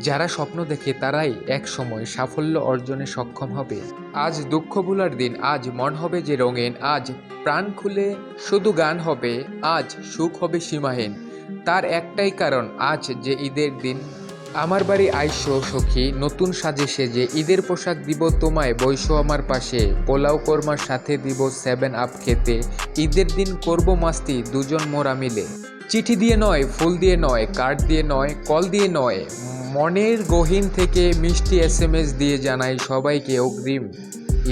যারা স্বপ্ন দেখে তারাই এক সময় সাফল্য অর্জনে সক্ষম হবে। আজ দুঃখ ভুলার দিন, আজ মন হবে যে রঙেন, আজ প্রাণ খুলে শুধু গান হবে, আজ সুখ হবে সীমাহীন। তার একটাই কারণ, আজ যে ঈদের দিন। আমার বাড়ি আইসো সখী, নতুন সাজে সেজে, ঈদের পোশাক দিব তোমায় বৈশো আমার পাশে, পোলাও কর্মার সাথে দিব সেভেন আপ খেতে। ঈদের দিন করব মাস্তি, দুজন মোরা মিলে। চিঠি দিয়ে নয়, ফুল দিয়ে নয়, কার্ড দিয়ে নয়, কল দিয়ে নয় মনের গহীন থেকে মিষ্টি এস এম এস দিয়ে জানাই সবাইকে অগ্রিম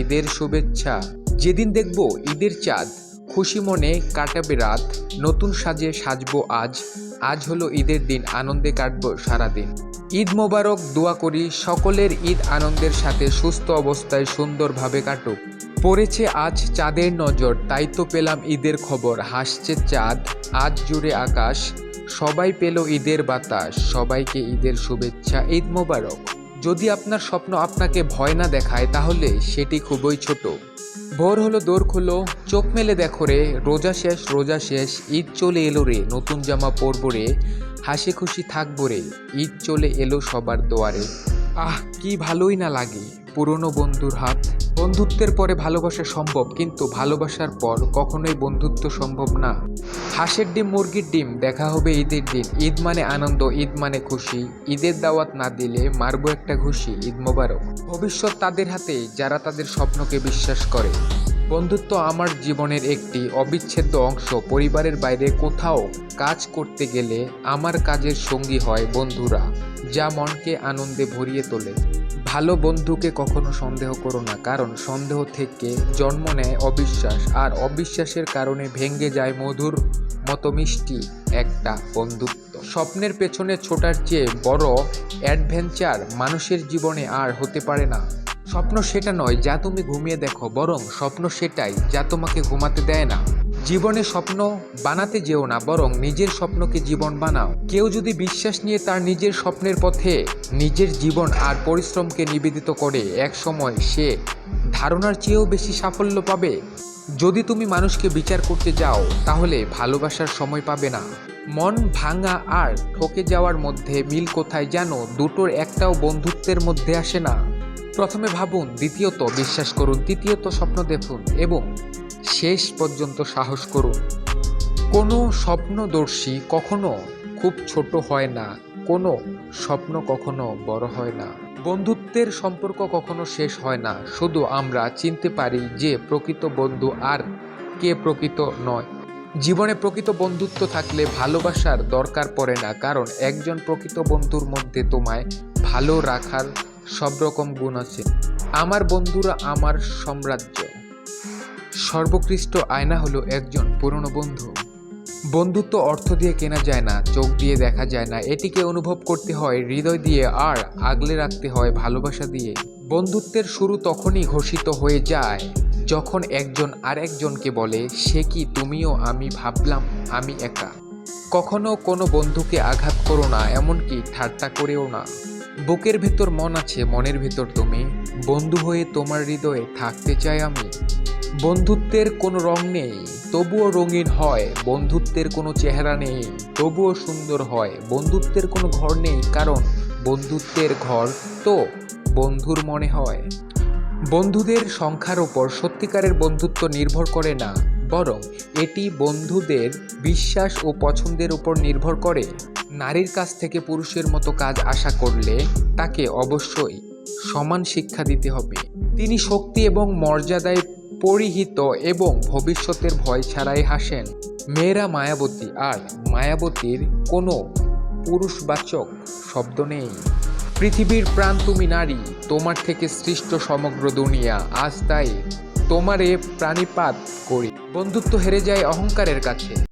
ঈদের শুভেচ্ছা। যেদিন দেখব ঈদের চাঁদ, খুশি মনে কাটাবে রাত, নতুন সাজে সাজবো আজ আজ হলো ঈদের দিন, আনন্দে কাটবো সারাদিন। ঈদ মোবারক দোয়া করি, সকলের ঈদ আনন্দের সাথে সুস্থ অবস্থায় সুন্দরভাবে কাটুক। পড়েছে আজ চাঁদের নজর, তাই তো পেলাম ঈদের খবর, হাসছে চাঁদ, আজ জুড়ে আকাশ সবাই পেল ঈদের বাতাস, সবাইকে ঈদের শুভেচ্ছা, ঈদ মোবারক। যদি আপনার স্বপ্ন আপনাকে ভয় না দেখায়, তাহলে সেটি খুবই ছোট। ভোর হলো, দোর খুলো, চোখ মেলে দেখো রে, রোজা শেষ রোজা শেষ, ঈদ চলে এলো রে, নতুন জামা পরবো রে, হাসি খুশি থাকব রে, ঈদ চলে এলো সবার দোয়ারে। আহ, কি ভালোই না লাগে, পুরনো বন্ধুর হাত। বন্ধুত্বের পরে ভালোবাসা সম্ভব, কিন্তু ভালোবাসার পর কখনোই বন্ধুত্ব সম্ভব না। হাঁসের ডিম, মুরগির ডিম, দেখা হবে ঈদের দিন। ঈদ মানে আনন্দ, ঈদ মানে খুশি। ঈদের দাওয়াত না দিলে মারবো একটা খুশি ঈদ মোবারক। ভবিষ্যৎ তাদের হাতে, যারা তাদের স্বপ্নকে বিশ্বাস করে। বন্ধুত্ব আমার জীবনের একটি অবিচ্ছেদ্য অংশ। পরিবারের বাইরে কোথাও কাজ করতে গেলে আমার কাজের সঙ্গী হয় বন্ধুরা, যা মনকে আনন্দে ভরিয়ে তোলে। ভালো বন্ধুকে কখনো সন্দেহ করো না, কারণ সন্দেহ থেকে জন্ম নেয় অবিশ্বাস, আর অবিশ্বাসের কারণে ভেঙে যায় মধুর মতো মিষ্টি একটা বন্ধুত্ব। স্বপ্নের পেছনে ছোটার চেয়ে বড় অ্যাডভেঞ্চার মানুষের জীবনে আর হতে পারে না। স্বপ্ন সেটা নয় যা তুমি ঘুমিয়ে দেখো, বরং স্বপ্ন সেটাই যা তোমাকে ঘুমাতে দেয় না। জীবনে স্বপ্ন বানাতে যেও না, বরং নিজের স্বপ্নকে জীবন বানাও। কেউ যদি বিশ্বাস নিয়ে তার নিজের স্বপ্নের পথে নিজের জীবন আর পরিশ্রমকে নিবেদিত করে, এক সময় সে ধারণার চেয়েও বেশি সাফল্য পাবে। যদি তুমি মানুষকে বিচার করতে যাও, তাহলে ভালোবাসার সময় পাবে না। মন ভাঙা আর ঠকে যাওয়ার মধ্যে মিল কোথায় জানো? দুটোর একটাও বন্ধুত্বের মধ্যে আসে না। প্রথমে ভাবুন, দ্বিতীয়ত বিশ্বাস করুন, তৃতীয়ত স্বপ্ন দেখুন এবং শেষ পর্যন্ত সাহস করুন। কোনো স্বপ্নদর্শী কখনো খুব ছোট হয় না, কোনো স্বপ্ন কখনো বড় হয় না। বন্ধুত্বের সম্পর্ক কখনো শেষ হয় না, শুধু আমরা চিনতে পারি যে প্রকৃত বন্ধু আর কে প্রকৃত নয়। জীবনে প্রকৃত বন্ধুত্ব থাকলে ভালোবাসার দরকার পড়ে না, কারণ একজন প্রকৃত বন্ধুর মধ্যে তোমায় ভালো রাখার সব রকম গুণ আছে। আমার বন্ধুরা আমার সাম্রাজ্য। সর্বকৃষ্ট আয়না হলো একজন পুরনো বন্ধু। বন্ধুত্ব অর্থ দিয়ে কেনা যায় না, চোখ দিয়ে দেখা যায় না। এটিকে অনুভব করতে হয়, হৃদয় দিয়ে, আর আগলে রাখতে হয়, ভালোবাসা দিয়ে। বন্ধুত্বের শুরু তখনই ঘোষিত হয়ে যায়, যখন একজন আরেকজনকে বলে, সে কি তুমিও আমি ভাবলাম আমি একা? কখনো কোনো বন্ধুকে আঘাত করো না, এমনকি ঠাট্টা করেও না। বুকের ভেতর মন আছে, মনের ভেতর তুমি। বন্ধু হয়ে তোমার হৃদয়ে থাকতে চাই আমি। বন্ধুত্বের কোনো রং নেই, তবুও রঙিন হয়। বন্ধুত্বের কোনো চেহারা নেই, তবুও সুন্দর হয়। বন্ধুত্বের কোনো ঘর নেই, কারণ বন্ধুত্বের ঘর তো বন্ধুর মনে হয়। বন্ধুদের সংখ্যার ওপর সত্যিকারের বন্ধুত্ব নির্ভর করে না। বরং এটি বন্ধুদের বিশ্বাস ও পছন্দের উপর নির্ভর করে। নারীর কাছ থেকে পুরুষের মতো কাজ আশা করলে তাকে অবশ্যই সমান শিক্ষা দিতে হবে। তিনি শক্তি এবং মর্যাদায় পরিহিত এবং ভবিষ্যতের ভয় ছাড়াই হাসেন। মেয়েরা মায়াবতী, আর মায়াবতীর কোনো পুরুষবাচক শব্দ নেই। পৃথিবীর প্রাণ তুমি নারী, তোমার থেকে সৃষ্ট সমগ্র দুনিয়া আজ তাই তোমারে প্রাণীপাত করি। বন্ধুত্ব হেরে যায় অহংকারের কাছে।